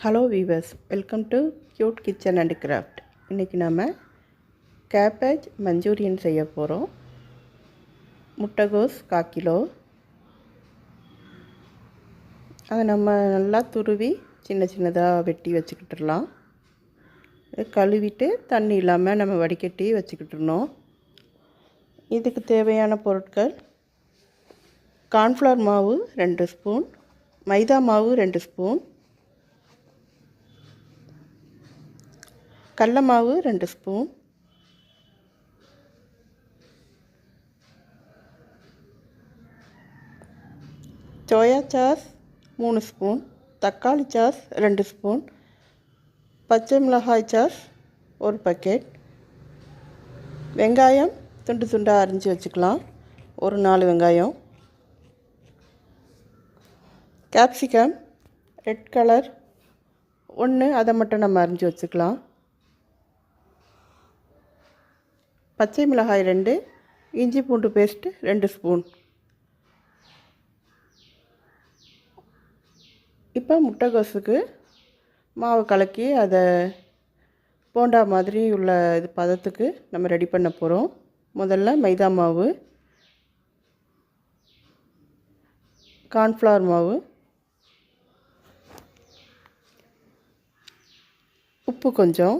Hello viewers welcome to cute kitchen and craft இன்றைக்கி நம்ம cabbage Manchurian செய்ய போகிறோம் முட்டைகோஸ் கால் கிலோ. அதை நம்ம நல்லா துருவி சின்ன சின்னதாக வெட்டி வச்சுக்கிட்டுலாம் கழுவிட்டு தண்ணி இல்லாமல் நம்ம வடிகட்டி வச்சுக்கிட்டுருணும் இதுக்கு தேவையான பொருட்கள் கார்ன்ஃப்ளவர் மாவு ரெண்டு ஸ்பூன் மைதா மாவு ரெண்டு ஸ்பூன் கடல மாவு ரெண்டு ஸ்பூன். சோயா சாஸ் மூணு ஸ்பூன். தக்காளி சாஸ் ரெண்டு ஸ்பூன். பச்சை மிளகாய் சாஸ் ஒரு பக்கெட் வெங்காயம் துண்டு துண்டாக அரிஞ்சு வச்சுக்கலாம். ஒரு நாலு வெங்காயம். கேப்சிகம் ரெட் கலர் ஒன்று அதை மட்டும் நம்ம அரிஞ்சு வச்சுக்கலாம். பச்சை மிளகாய் ரெண்டு இஞ்சி பூண்டு பேஸ்ட்டு ரெண்டு ஸ்பூன். இப்போ முட்டைகோஸுக்கு மாவு கலக்கி அதை போண்டா மாதிரி உள்ள இது பதத்துக்கு நம்ம ரெடி பண்ண போகிறோம். முதல்ல மைதா மாவு கார்ன்ஃப்ளவர் மாவு உப்பு கொஞ்சம்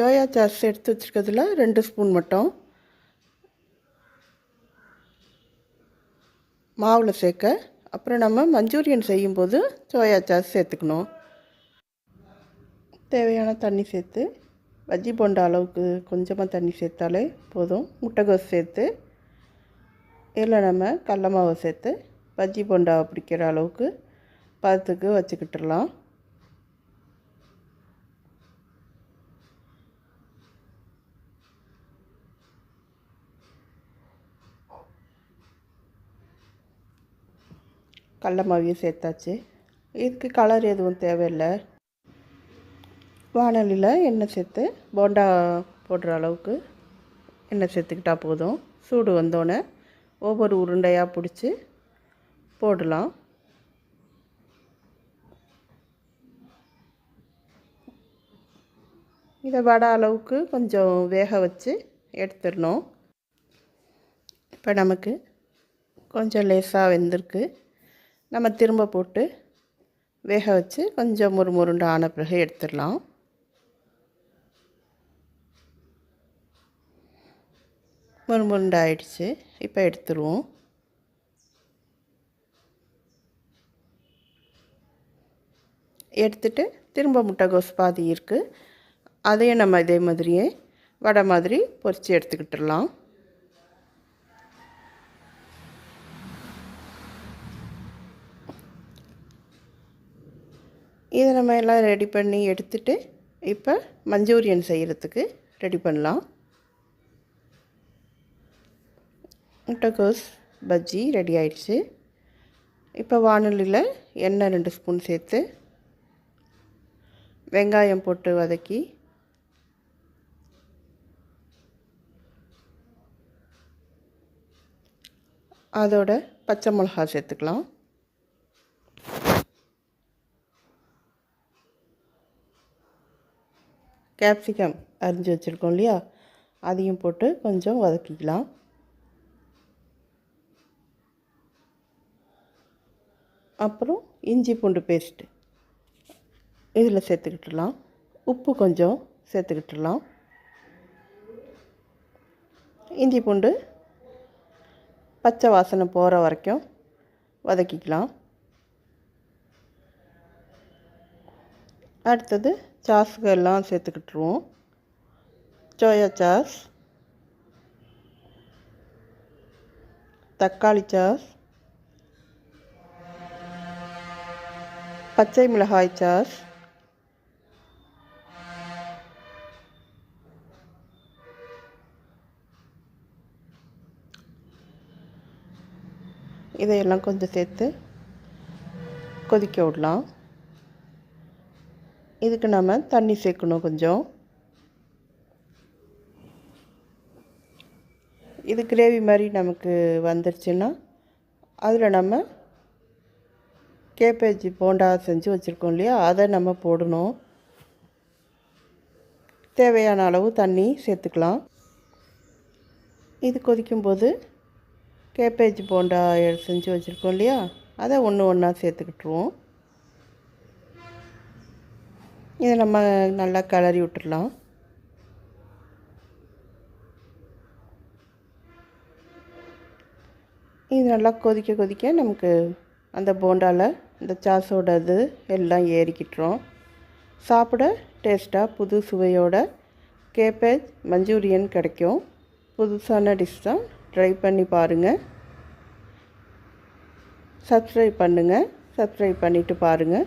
சோயா சாஸ் எடுத்து வச்சுருக்கிறதுல ரெண்டு ஸ்பூன் மட்டும். மாவில் சேர்க்க. அப்புறம் நம்ம மஞ்சூரியன் செய்யும்போது சோயா சாஸ் சேர்த்துக்கணும். தேவையான தண்ணி சேர்த்து பஜ்ஜி போண்டா அளவுக்கு கொஞ்சமாக தண்ணி சேர்த்தாலே போதும். முட்டைகோஸ் சேர்த்து இதில் நம்ம கடல மாவை சேர்த்து பஜ்ஜி போண்டாவை பிடிக்கிற அளவுக்கு பதத்துக்கு வச்சுக்கிட்டுலாம் கடல மாவையும் சேர்த்தாச்சு. இதுக்கு கலர் எதுவும் தேவையில்லை. வானலியில் எண்ணெய் சேர்த்து போண்டா போடுற அளவுக்கு எண்ணெய் சேர்த்துக்கிட்டால் போதும். சூடு வந்தோடனே ஒவ்வொரு உருண்டையாக பிடிச்சி போடலாம். இதை வடை அளவுக்கு கொஞ்சம் வேக வச்சு எடுத்துடணும். இப்போ நமக்கு கொஞ்சம் லேசாக வெந்திருக்கு. நம்ம திரும்ப போட்டு வேக வச்சு கொஞ்சம் முறுமுருண்டு ஆன பிறகு எடுத்துடலாம். முறுமுருண்டு ஆயிடுச்சு. இப்போ எடுத்துருவோம். எடுத்துட்டு திரும்ப முட்டைகோஸ் பாதி இருக்குது அதையும் நம்ம இதே மாதிரியே வடை மாதிரி பொரித்து எடுத்துக்கிட்டுடலாம். இதை நம்ம எல்லாம் ரெடி பண்ணி எடுத்துட்டு இப்போ மஞ்சூரியன் செய்கிறதுக்கு ரெடி பண்ணலாம். முட்டைக்கோஸ் பஜ்ஜி ரெடி ஆயிடுச்சு. இப்போ வானொலியில் எண்ணெய் ரெண்டு ஸ்பூன் சேர்த்து வெங்காயம் போட்டு வதக்கி அதோட பச்சை மிளகா சேர்த்துக்கலாம். கேப்சிகம் அரிஞ்சு வச்சுருக்கோம் இல்லையா? அதையும் போட்டு கொஞ்சம் வதக்கிக்கலாம். அப்புறம் இஞ்சி பூண்டு பேஸ்ட்டு இதில் சேர்த்துக்கிட்டுலாம் உப்பு கொஞ்சம் சேர்த்துக்கிட்டுலாம் இஞ்சி பூண்டு பச்சை வாசனை போகிற வரைக்கும் வதக்கிக்கலாம். அடுத்தது சாஸுக்கெல்லாம் சேர்த்துக்கிட்டுருவோம். சோயா சாஸ் தக்காளி சாஸ் பச்சை மிளகாய் சாஸ் இதையெல்லாம் கொஞ்சம் சேர்த்து கொதிக்க விடலாம். இதுக்கு நம்ம தண்ணி சேர்க்கணும் கொஞ்சம். இது கிரேவி மாதிரி நமக்கு வந்துருச்சுன்னா அதில் நம்ம கேபேஜ் போண்டா செஞ்சு வச்சுருக்கோம் இல்லையா? அதை நம்ம போடணும். தேவையான அளவு தண்ணி சேர்த்துக்கலாம். இது கொதிக்கும்போது கேபேஜ் போண்டா செஞ்சு வச்சுருக்கோம் இல்லையா? அதை ஒன்று ஒன்றா சேர்த்துக்கிட்டுருவோம். இதை நம்ம நல்லா கிளறி விட்டுடலாம். இது நல்லா கொதிக்க கொதிக்க நமக்கு அந்த போண்டாவில் இந்த சாஸோட இது எல்லாம் ஏறிக்கிட்டுரும். சாப்பிட டேஸ்ட்டாக புது சுவையோட கேபேஜ் மஞ்சூரியன் கிடைக்கும். புதுசான டிஷ் தான். ட்ரை பண்ணி பாருங்கள் சப்ஸ்கிரைப் பண்ணுங்கள் சப்ஸ்கிரைப் பண்ணிவிட்டு பாருங்கள்